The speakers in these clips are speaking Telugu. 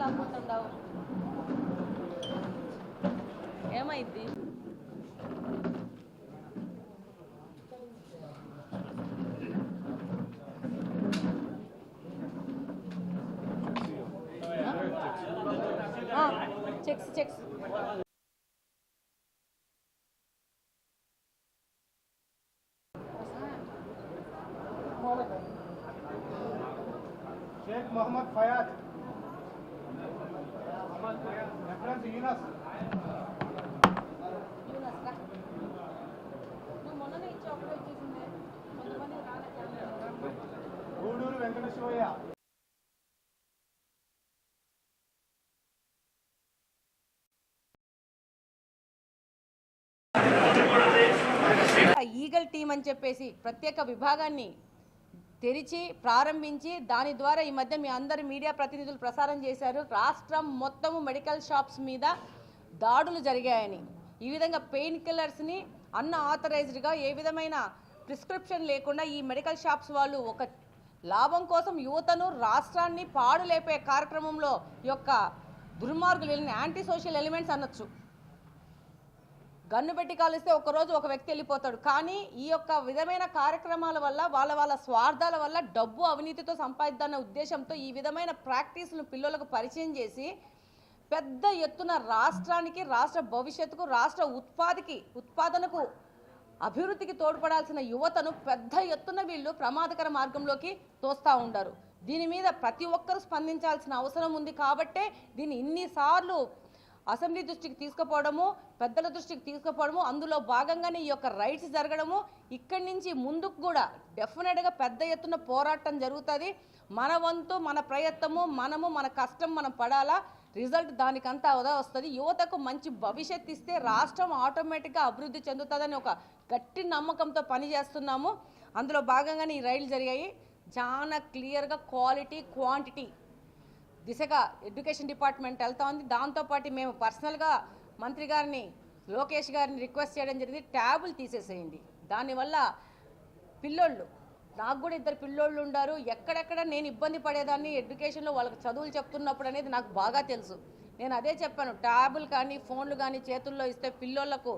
నీళ్ళు అమ్ముతుండవు checks checks. Sheikh Mohammed Gudur Venkata Shivaiah Eagle team అని చెప్పేసి ప్రత్యేక విభాగాన్ని తెరిచి ప్రారంభించి దాని ద్వారా ఈ మధ్య మీ అందరు మీడియా ప్రతినిధులు ప్రసారం చేశారు. రాష్ట్రం మొత్తము మెడికల్ షాప్స్ మీద దాడులు జరిగాయని ఈ విధంగా పెయిన్ కిల్లర్స్ని అన్న ఆథరైజ్డ్గా ఏ విధమైన ప్రిస్క్రిప్షన్ లేకుండా ఈ మెడికల్ షాప్స్ వాళ్ళు ఒక లాభం కోసం యువతను రాష్ట్రాన్ని పాడు లేపే కార్యక్రమంలో యొక్క దుర్మార్గులు యాంటీ సోషల్ ఎలిమెంట్స్ అనొచ్చు. గన్ను పెట్టి కాలిస్తే ఒక రోజు ఒక వ్యక్తి వెళ్ళిపోతాడు. కానీ ఈ యొక్క విధమైన కార్యక్రమాల వల్ల వాళ్ళ వాళ్ళ స్వార్థాల వల్ల డబ్బు అవినీతితో సంపాదిద్దన్న ఉద్దేశంతో ఈ విధమైన ప్రాక్టీస్ను పిల్లలకు పరిచయం చేసి పెద్ద ఎత్తున రాష్ట్రానికి రాష్ట్ర భవిష్యత్తుకు రాష్ట్ర ఉత్పాదికి ఉత్పాదనకు అభివృద్ధికి తోడ్పడాల్సిన యువతను పెద్ద ఎత్తున వీళ్ళు ప్రమాదకర మార్గంలోకి తోస్తూ ఉండరు. దీని మీద ప్రతి ఒక్కరూ స్పందించాల్సిన అవసరం ఉంది కాబట్టే దీన్ని ఇన్నిసార్లు అసెంబ్లీ దృష్టికి తీసుకుపోవడము పెద్దల దృష్టికి తీసుకుపోవడము అందులో భాగంగానే ఈ యొక్క రైట్స్ జరగడము ఇక్కడి నుంచి ముందుకు కూడా డెఫినెట్గా పెద్ద ఎత్తున పోరాటం జరుగుతుంది. మన వంతు మన ప్రయత్నము మనము మన కష్టం మనం పడాలా రిజల్ట్ దానికంతా అదా వస్తుంది. యువతకు మంచి భవిష్యత్ ఇస్తే రాష్ట్రం ఆటోమేటిక్గా అభివృద్ధి చెందుతుందని ఒక గట్టి నమ్మకంతో పనిచేస్తున్నాము. అందులో భాగంగానే ఈ రైళ్ళు జరిగాయి. చాలా క్లియర్గా క్వాలిటీ క్వాంటిటీ దిశగా ఎడ్యుకేషన్ డిపార్ట్మెంట్ వెళ్తా ఉంది దాంతోపాటు మేము పర్సనల్గా మంత్రి గారిని లోకేష్ గారిని రిక్వెస్ట్ చేయడం జరిగింది. ట్యాబులు తీసేసేయండి. దానివల్ల పిల్లోళ్ళు నాకు కూడా ఇద్దరు పిల్లోళ్ళు ఉండారు. ఎక్కడెక్కడ నేను ఇబ్బంది పడేదాన్ని ఎడ్యుకేషన్లో వాళ్ళకి చదువులు చెప్తున్నప్పుడు అనేది నాకు బాగా తెలుసు. నేను అదే చెప్పాను ట్యాబులు కానీ ఫోన్లు కానీ చేతుల్లో ఇస్తే పిల్లోళ్ళకు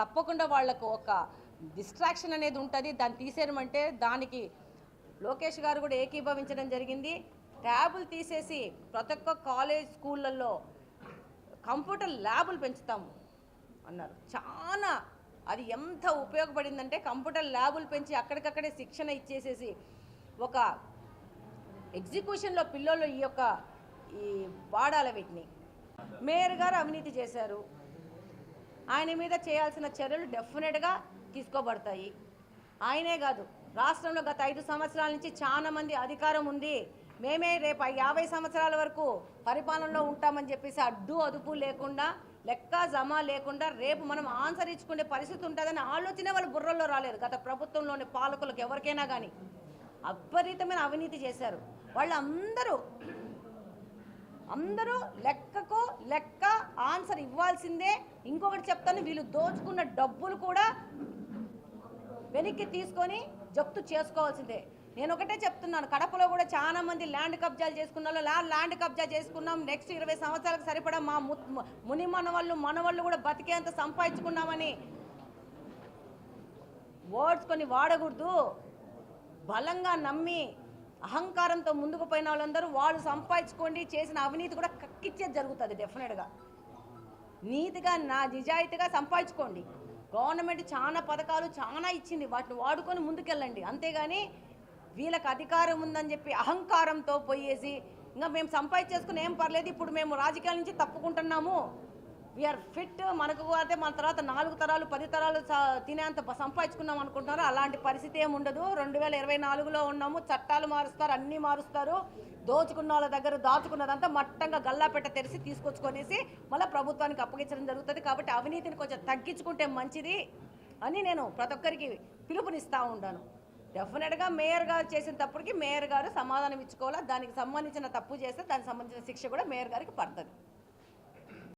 తప్పకుండా వాళ్ళకు ఒక డిస్ట్రాక్షన్ అనేది ఉంటుంది. దాన్ని తీసేయమంటే దానికి లోకేష్ గారు కూడా ఏకీభవించడం జరిగింది. ట్యాబులు తీసేసి ప్రతి ఒక్క కాలేజ్ స్కూళ్ళల్లో కంప్యూటర్ ల్యాబులు పెంచుతాము అన్నారు. చాలా అది ఎంత ఉపయోగపడిందంటే కంప్యూటర్ ల్యాబులు పెంచి అక్కడికక్కడే శిక్షణ ఇచ్చేసేసి ఒక ఎగ్జిక్యూషన్లో పిల్లలు ఈ యొక్క ఈ వాడాల వీటిని. మేయర్ గారు అవినీతి చేశారు. ఆయన మీద చేయాల్సిన చర్యలు డెఫినెట్గా తీసుకోబడతాయి. ఆయనే కాదు రాష్ట్రంలో గత ఐదు సంవత్సరాల నుంచి చాలా మంది అధికారం ఉంది. మేమే రేపు యాభై సంవత్సరాల వరకు పరిపాలనలో ఉంటామని చెప్పేసి అడ్డు అదుపు లేకుండా లెక్క జమ లేకుండా రేపు మనం ఆన్సర్ ఇచ్చుకునే పరిస్థితి ఉంటుందని ఆలోచనే వాళ్ళ బుర్రల్లో రాలేదు. గత ప్రభుత్వంలోని పాలకులకు ఎవరికైనా కానీ అపరీతమైన అవినీతి చేశారు. వాళ్ళందరూ అందరూ లెక్కకు లెక్క ఆన్సర్ ఇవ్వాల్సిందే. ఇంకొకటి చెప్తాను వీళ్ళు దోచుకున్న డబ్బులు కూడా వెనక్కి తీసుకొని జప్తు చేసుకోవాల్సిందే. నేను ఒకటే చెప్తున్నాను కడపలో కూడా చాలా మంది ల్యాండ్ కబ్జాలు చేసుకున్న వాళ్ళు లా- ల్యాండ్ కబ్జా చేసుకున్నాం. నెక్స్ట్ ఇరవై సంవత్సరాలకు సరిపడా మా ముని మనవాళ్ళు మనవాళ్ళు కూడా బతికేంత సంపాదించుకున్నామని. ఓడ్చుకొని వాడకూడదు. బలంగా నమ్మి అహంకారంతో ముందుకు పోయిన వాళ్ళందరూ వాళ్ళు సంపాదించుకోండి చేసిన అవినీతి కూడా కక్కిచ్చేది జరుగుతుంది డెఫినెట్గా నీతిగా నా నిజాయితీగా సంపాదించుకోండి. గవర్నమెంట్ చాలా పథకాలు చాలా ఇచ్చింది. వాటిని వాడుకొని ముందుకెళ్ళండి. అంతేగాని వీళ్ళకి అధికారం ఉందని చెప్పి అహంకారంతో పోయేసి ఇంకా మేము సంపాదించేసుకుని ఏం పర్లేదు ఇప్పుడు మేము రాజకీయాల నుంచి తప్పుకుంటున్నాము. వీఆర్ ఫిట్ మనకు అయితే మన తర్వాత నాలుగు తరాలు పది తరాలు తినేంత సంపాదించుకున్నాం అనుకుంటున్నారు. అలాంటి పరిస్థితి ఏమి ఉండదు. రెండు వేల ఇరవై నాలుగులో ఉన్నాము. చట్టాలు మారుస్తారు అన్నీ మారుస్తారు. దోచుకున్న వాళ్ళ దగ్గర దాచుకున్నదంతా మట్టంగా గల్లాపెట్ట తెరిచి తీసుకొచ్చుకొనేసి మళ్ళీ ప్రభుత్వానికి అప్పగించడం జరుగుతుంది. కాబట్టి అవినీతిని కొంచెం తగ్గించుకుంటే మంచిది అని నేను ప్రతి ఒక్కరికి పిలుపునిస్తూ ఉంటాను డెఫినెట్గా మేయర్ గారు చేసిన తప్పుడికి మేయర్ గారు సమాధానం ఇచ్చుకోవాలా? దానికి సంబంధించిన తప్పు చేస్తే దానికి సంబంధించిన శిక్ష కూడా మేయర్ గారికి పడుతుంది.